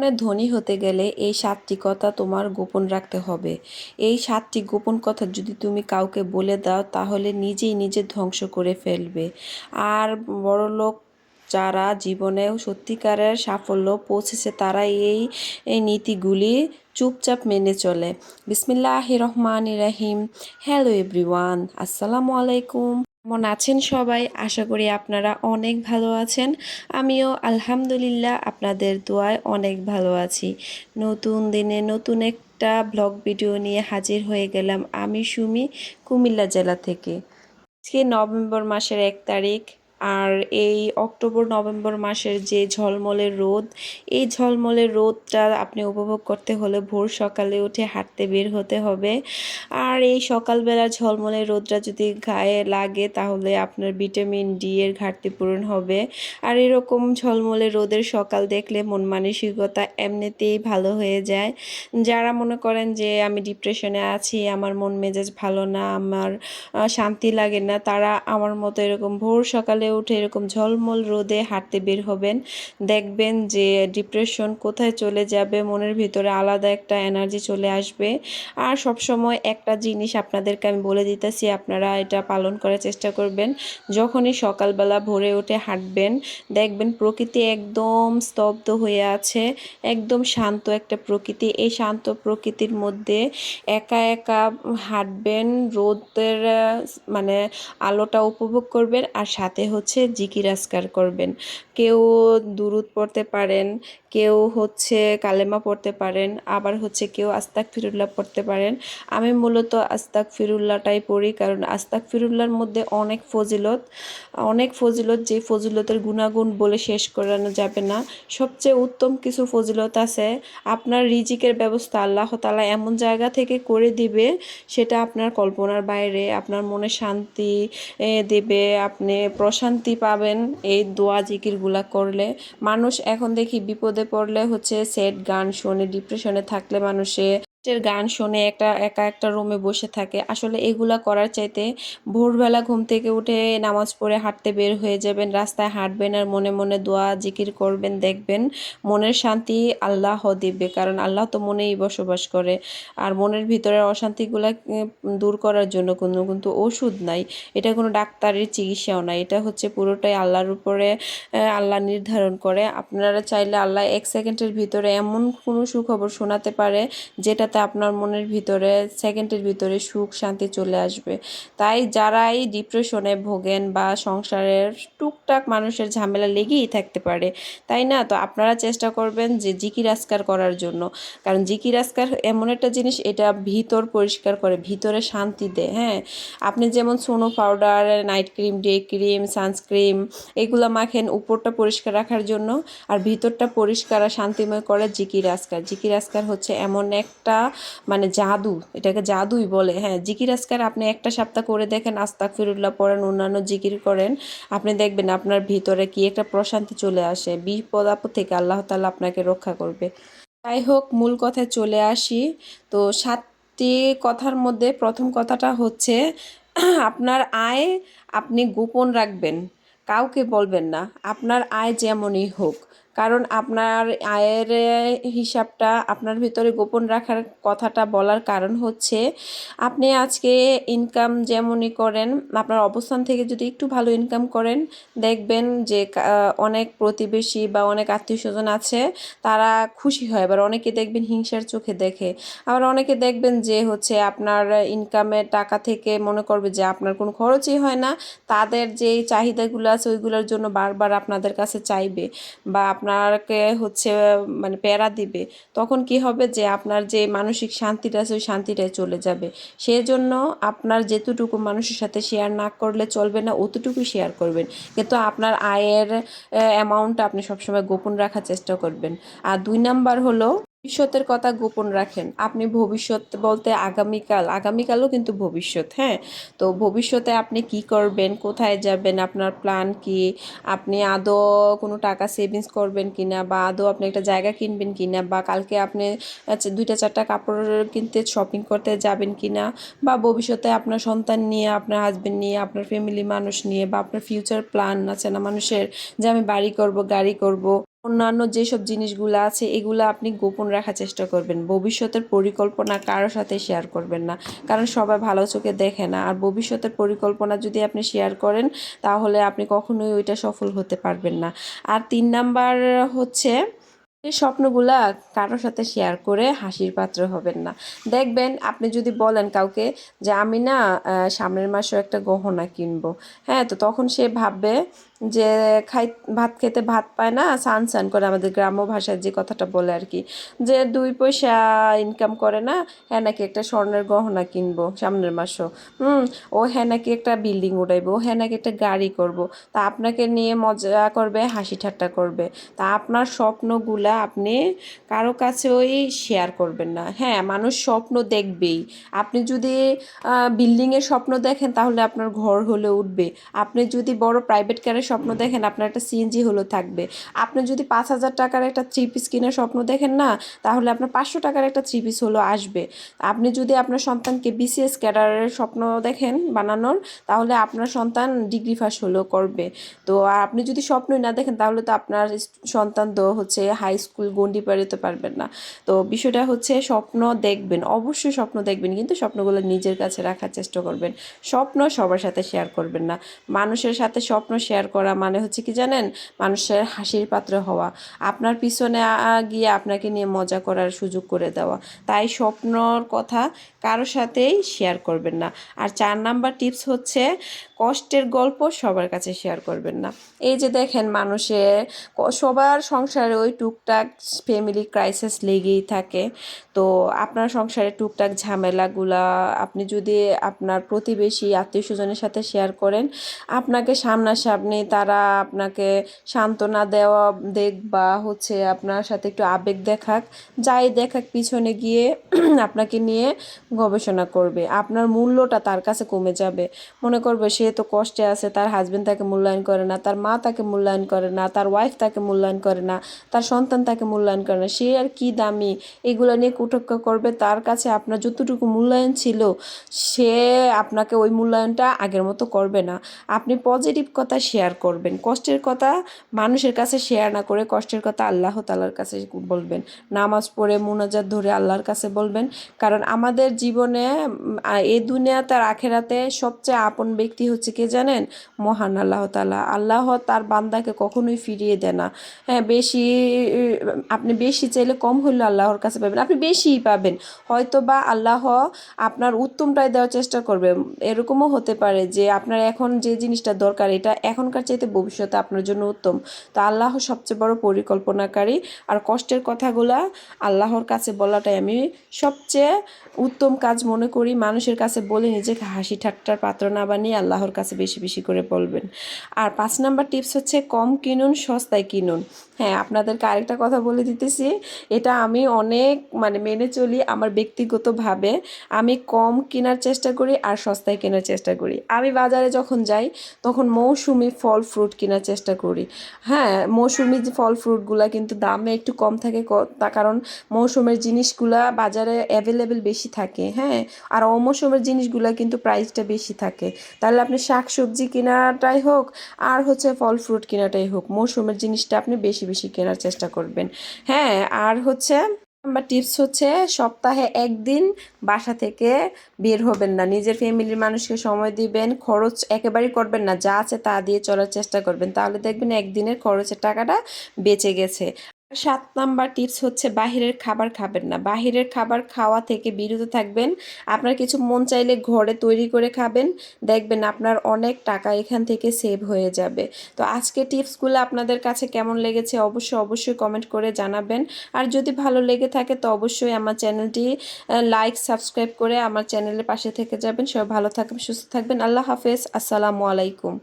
জীবনে ধনী হতে গেলে এই সাতটি কথা তোমার গোপন রাখতে হবে। এই সাতটি গোপন কথা যদি তুমি কাউকে বলে দাও, তাহলে নিজেই নিজে ধ্বংস করে ফেলবে। আর বড়লোক যারা জীবনে সত্যিকারের সাফল্য পৌঁছেছে, তারা এই এই নীতিগুলি চুপচাপ মেনে চলে। বিসমিল্লাহ রহমান রাহিম। হ্যালো এভরিওয়ান, আসসালামু আলাইকুম। কেমন আছেন সবাই? আশা করি আপনারা অনেক ভালো আছেন। আমিও আলহামদুলিল্লাহ আপনাদের দোয়ায় অনেক ভালো আছি। নতুন দিনে নতুন একটা ব্লগ ভিডিও নিয়ে হাজির হয়ে গেলাম আমি সুমি কুমিল্লা জেলা থেকে। আজকে নভেম্বর মাসের এক তারিখ। আর এই অক্টোবর, নভেম্বর মাসের যে ঝলমলে রোদ, এই ঝলমলে রোদটা আপনি উপভোগ করতে হলে ভোর সকালে উঠে হাঁটতে বের হতে হবে। আর এই সকালবেলা ঝলমলে রোদটা যদি গায়ে লাগে তাহলে আপনার ভিটামিন ডি এর ঘাটতি পূরণ হবে। আর এরকম ঝলমলে রোদের সকাল দেখলে মন মানসিকতা এমনিতেই ভালো হয়ে যায়। যারা মনে করেন যে আমি ডিপ্রেশনে আছি, আমার মন মেজাজ ভালো না, আমার শান্তি লাগে না, তারা আমার মতো এরকম ভোর সকালে উঠে এরকম ঝলমল রোদে হাঁটতে বের হবেন। দেখবেন যে ডিপ্রেশন কোথায় চলে যাবে, মনের ভিতরে আলাদা একটা এনার্জি চলে আসবে। আর সব সময় একটা জিনিস আপনাদেরকে আমি বলে দিতেছি, আপনারা এটা পালন করার চেষ্টা করবেন। যখনই সকালবেলা ভোরে উঠে হাঁটবেন, দেখবেন প্রকৃতি একদম স্তব্ধ হয়ে আছে, একদম শান্ত একটা প্রকৃতি। এই শান্ত প্রকৃতির মধ্যে একা একা হাঁটবেন, রোদের মানে আলোটা উপভোগ করবেন আর সাথে হচ্ছে জিকির আসকার করবেন। কেউ দুরুদ পড়তে পারেন, কেউ হচ্ছে কালেমা পড়তে পারেন, আবার হচ্ছে কেউ আস্তাক ফিরুল্লাহ পড়তে পারেন। আমি মূলত আস্তাক ফিরুল্লাহটাই পড়ি কারণ আস্তাক ফিরুল্লাহর মধ্যে অনেক ফজিলত অনেক ফজিলত যে ফজিলতের গুণাগুণ বলে শেষ করানো যাবে না। সবচেয়ে উত্তম কিছু ফজিলত আছে, আপনার রিজিকের ব্যবস্থা আল্লাহ তালা এমন জায়গা থেকে করে দিবে, সেটা আপনার কল্পনার বাইরে, আপনার মনে শান্তি দেবে, আপনি প্রশান্তি পাবেন এই দোয়া জিকিরগুলা করলে। মানুষ এখন দেখি বিপদে পড়লে হচ্ছে সেট গান শোনে ডিপ্রেশনে থাকলে মানুষে গান শুনে একটা একা একটা রুমে বসে থাকে। আসলে এগুলা করার চাইতে ভোরবেলা ঘুম থেকে উঠে নামাজ পড়ে হাঁটতে বের হয়ে যাবেন, রাস্তায় হাঁটবেন আর মনে মনে দোয়া জিকির করবেন, দেখবেন মনের শান্তি আল্লাহ দিবে, কারণ আল্লাহ তো মনেই বসবাস করে। আর মনের ভিতরের অশান্তিগুলা দূর করার জন্য কোনো কিন্তু ওষুধ নাই, এটা কোনো ডাক্তারের চিকিৎসাও নাই, এটা হচ্ছে পুরোটাই আল্লাহর উপরে আল্লাহ নির্ধারণ করে। আপনারা চাইলে আল্লাহ এক সেকেন্ডের ভিতরে এমন কোনো সুখবর শোনাতে পারে যেটা যাতে আপনার মনের ভিতরে সেকেন্ডের ভিতরে সুখ, শান্তি চলে আসবে। তাই যারাই ডিপ্রেশনে ভোগেন বা সংসারের টুকটাক মানুষের ঝামেলা লেগেই থাকতে পারে, তাই না? তো আপনারা চেষ্টা করবেন যে জিকির আসকার করার জন্য। কারণ জিকির আসকার এমন একটা জিনিস, এটা ভিতর পরিষ্কার করে, ভিতরে শান্তি দেয় হ্যাঁ? আপনি যেমন সোনো powder night cream day cream sunscreen এগুলো মাখেন, উপরটা পরিষ্কার রাখার জন্য, আর ভিতরটা পরিষ্কার আর শান্তিময় করে জিকির আসকার জিকির আসকার হচ্ছে এমন একটা মানে জাদু, এটাকে জাদুই বলে। হ্যাঁ জিকির আজকার আপনি একটা সপ্তাহ করে দেখেন আস্তাক ফিরুল্লাহ পড়েন, অন্যান্য জিকির করেন। আপনি দেখবেন আপনার ভিতরে কি একটা প্রশান্তি চলে আসে। বিপদ আপদ থেকে আল্লাহ তালা আপনাকে রক্ষা করবে। যাই হোক, মূল কথায় চলে আসি। তো সাতটি কথার মধ্যে প্রথম কথাটা হচ্ছে, আপনার আয় আপনি গোপন রাখবেন, কাউকে বলবেন না। আপনার আয় যেমনই হোক। কারণ আপনার আয়ের হিসাবটা আপনার ভিতরে গোপন রাখার কথাটা বলার কারণ হচ্ছে, আপনি আজকে ইনকাম যেমনই করেন, আপনার অবস্থান থেকে যদি একটু ভালো ইনকাম করেন, দেখবেন যে অনেক প্রতিবেশী বা অনেক আত্মীয় স্বজন আছে, তারা খুশি হয়। আবার অনেকে দেখবেন হিংসার চোখে দেখে। আবার অনেকে দেখবেন যে, হচ্ছে আপনার ইনকামের টাকা থেকে মনে করবে যে, আপনার কোনো খরচই হয় না। তাদের যে চাহিদাগুলো আছে, ওইগুলোর জন্য বারবার আপনাদের কাছে চাইবে বা আপনাকে হচ্ছে মানে প্যারা দিবে, তখন কি হবে যে আপনার যে মানসিক শান্তিটা আছে, ওই শান্তিটাই চলে যাবে। সেজন্য আপনার যেতটুকু মানুষের সাথে শেয়ার না করলে চলবে না অতটুকু শেয়ার করবেন। কিন্তু আপনার আয়ের অ্যামাউন্টটা আপনি সবসময় গোপন রাখার চেষ্টা করবেন। আর দুই নাম্বার হলো ভবিষ্যতের কথা গোপন রাখেন। আপনি ভবিষ্যৎ বলতে আগামীকাল, আগামীকালও কিন্তু ভবিষ্যৎ হ্যাঁ? তো ভবিষ্যতে আপনি কি করবেন, কোথায় যাবেন, আপনার প্ল্যান কি? আপনি আদৌ কোনো টাকা সেভিংস করবেন কি না বা আদৌ আপনি একটা জায়গা কিনবেন কি না বা কালকে আপনি দুইটা, চারটা কাপড় কিনতে শপিং করতে যাবেন কি না বা ভবিষ্যতে আপনার সন্তান নিয়ে, আপনার হাজব্যান্ড নিয়ে, আপনার ফ্যামিলি মানুষ নিয়ে বা আপনার ফিউচার প্ল্যান আছে না মানুষের যে আমি বাড়ি করব, গাড়ি করব অন্যান্য যেসব জিনিসগুলো আছে, এগুলো আপনি গোপন রাখার চেষ্টা করবেন। ভবিষ্যতের পরিকল্পনা কারোর সাথে শেয়ার করবেন না। কারণ সবাই ভালো চোখে দেখে না। আর ভবিষ্যতের পরিকল্পনা যদি আপনি শেয়ার করেন, তাহলে আপনি কখনোই ওইটা সফল হতে পারবেন না। আর তিন নাম্বার হচ্ছে, এই স্বপ্নগুলা কারোর সাথে শেয়ার করে হাসির পাত্র হবেন না। দেখবেন, আপনি যদি বলেন কাউকে যে, আমি না সামনের মাসেও একটা গহনা কিনবো। হ্যাঁ তো তখন সে ভাববে যে খাই, ভাত খেতে ভাত পায় না, সান সান করে আমাদের গ্রাম্য ভাষায় যে কথাটা বলে আর কি। যে দুই পয়সা ইনকাম করে না হ্যাঁ নাকি একটা স্বর্ণের গহনা কিনবো সামনের মাসও। হুম, ও হ্যাঁ নাকি একটা বিল্ডিং উঠাইবো ও হ্যাঁ নাকি একটা গাড়ি করব। তা আপনাকে নিয়ে মজা করবে, হাসি ঠাট্টা করবে। তা আপনার স্বপ্নগুলা আপনি কারও কাছে ওই শেয়ার করবেন না। হ্যাঁ মানুষ স্বপ্ন দেখবেই। আপনি যদি বিল্ডিংয়ের স্বপ্ন দেখেন তাহলে আপনার ঘর হলে উঠবে। আপনি যদি বড় প্রাইভেট কারের স্বপ্ন দেখেন, আপনার একটা সিএনজি হলো থাকবে। আপনি যদি পাঁচ হাজার টাকার একটা থ্রি পিস কেনার স্বপ্ন দেখেন না, তাহলে আপনার পাঁচশো টাকার একটা থ্রি পিস হলো আসবে। আপনি যদি আপনার সন্তানকে বিসিএস ক্যাডারের স্বপ্ন দেখেন বানানোর, তাহলে আপনার সন্তান ডিগ্রি ফার্স্ট হলেও করবে। তো আর আপনি যদি স্বপ্নই না দেখেন, তাহলে তো আপনার সন্তান তো হচ্ছে হাই স্কুল গন্ডি পাড়িতে পারবেন না। তো বিষয়টা হচ্ছে স্বপ্ন দেখবেন, অবশ্যই স্বপ্ন দেখবেন, কিন্তু স্বপ্নগুলো নিজের কাছে রাখার চেষ্টা করবেন। স্বপ্ন সবার সাথে শেয়ার করবেন না। মানুষের সাথে স্বপ্ন শেয়ার করা মানে হচ্ছে কি জানেন? মানুষের হাসির পাত্র হওয়া। আপনার পিছনে গিয়ে আপনাকে নিয়ে মজা করার সুযোগ করে দেওয়া। তাই স্বপ্নর কথা কারোর সাথেই শেয়ার করবেন না। আর চার নাম্বার টিপস হচ্ছে কষ্টের গল্প সবার কাছে শেয়ার করবেন না। এই যে দেখেন মানুষের সবার সংসারে ওই টুকটাক ফ্যামিলি ক্রাইসিস লেগেই থাকে। তো আপনার সংসারে টুকটাক ঝামেলাগুলা আপনি যদি আপনার প্রতিবেশী আত্মীয় স্বজনের সাথে শেয়ার করেন, আপনাকে সামনাসামনি তারা আপনাকে সান্ত্বনা দেওয়া, দেখ বা হচ্ছে আপনার সাথে একটু আবেগ দেখাক, যাই দেখাক পিছনে গিয়ে আপনাকে নিয়ে গবেষণা করবে। আপনার মূল্যটা তার কাছে কমে যাবে। মনে করবে সে তো কষ্টে আছে, তার হাজবেন্ড তাকে মূল্যায়ন করে না, তার মা তাকে মূল্যায়ন করে না, তার ওয়াইফ তাকে মূল্যায়ন করে না, তার সন্তান তাকে মূল্যায়ন করে না। সে আর কি দামি? এগুলো নিয়ে কুটক্ষ করবে, তার কাছে আপনার যতটুকু মূল্যায়ন ছিল, সে আপনাকে ওই মূল্যায়নটা আগের মতো করবে না। আপনি পজিটিভ কথা শেয়ার করবেন। কষ্টের কথা মানুষের কাছে শেয়ার না করে কষ্টের কথা আল্লাহ তালার কাছে বলবেন। নামাজ পড়ে মুনাজাত ধরে আল্লাহর কাছে বলবেন। কারণ আমাদের জীবনে এই দুনিয়া তার আখেরাতে সবচেয়ে আপন ব্যক্তি হচ্ছে কে জানেন? মহান আল্লাহ তালা আল্লাহ তার বান্দাকে কখনোই ফিরিয়ে দেয় না। হ্যাঁ বেশি, আপনি বেশি চাইলে কম হলেও আল্লাহর কাছে পাবেন। আপনি বেশিই পাবেন। হয়তো বা আল্লাহ আপনার উত্তমটাই দেওয়ার চেষ্টা করবে। এরকমও হতে পারে যে আপনার এখন যে জিনিসটা দরকার, এটা এখনকার চাইতে ভবিষ্যতে আপনার জন্য উত্তম। তো আল্লাহ সবচেয়ে বড় পরিকল্পনাকারী। আর কষ্টের কথাগুলা আল্লাহর কাছে বলাটাই আমি সবচেয়ে উত্তম কাজ মনে করি। মানুষের কাছে বলে নিজেকে হাসি ঠাট্টার পাত্র না বানিয়ে আল্লাহর কাছে বেশি বেশি করে বলবেন। আর পাঁচ নাম্বার টিপস হচ্ছে কম কিনুন, সস্তায় কিনুন। হ্যাঁ আপনাদেরকে আরেকটা কথা বলে দিতেছি। এটা আমি অনেক মানে মেনে চলি আমার ব্যক্তিগতভাবে। আমি কম কেনার চেষ্টা করি আর সস্তায় কেনার চেষ্টা করি। আমি বাজারে যখন যাই, তখন মৌসুমি ফল ফ্রুট কেনার চেষ্টা করি। হ্যাঁ মৌসুমি যে ফল ফ্রুটগুলা কিন্তু দামে একটু কম থাকে তার কারণ মৌসুমের জিনিসগুলা বাজারে অ্যাভেলেবেল বেশি থাকে হ্যাঁ? আর অমৌসুমের জিনিসগুলা কিন্তু প্রাইসটা বেশি থাকে। তাহলে আপনি শাক সবজি কেনাটাই হোক, আর হচ্ছে ফল ফ্রুট কেনাটাই হোক, মৌসুমের জিনিসটা আপনি বেশি বেশি কেনার চেষ্টা করবেন। হ্যাঁ আর হচ্ছে নাম্বার টিপস হচ্ছে সপ্তাহে একদিন বাসা থেকে বের হবেন না। নিজের ফ্যামিলির মানুষকে সময় দিবেন, খরচ একেবারেই করবেন না। যা আছে তা দিয়ে চলার চেষ্টা করবেন। তাহলে দেখবেন একদিনের খরচের টাকাটা বেঁচে গেছে। সাত নাম্বার টিপস হচ্ছে বাহিরের খাবার খাবেন না। বাহিরের খাবার খাওয়া থেকে বিরত থাকবেন। আপনার কিছু মন চাইলে ঘরে তৈরি করে খাবেন। দেখবেন আপনার অনেক টাকা এখান থেকে সেভ হয়ে যাবে। তো আজকে টিপসগুলো আপনাদের কাছে কেমন লেগেছে অবশ্যই অবশ্যই কমেন্ট করে জানাবেন। আর যদি ভালো লেগে থাকে তো অবশ্যই আমার চ্যানেলটি লাইক সাবস্ক্রাইব করে আমার চ্যানেলের পাশে থেকে যাবেন। সবাই ভালো থাকবেন, সুস্থ থাকবেন। আল্লাহ হাফেজ। আসসালামু আলাইকুম।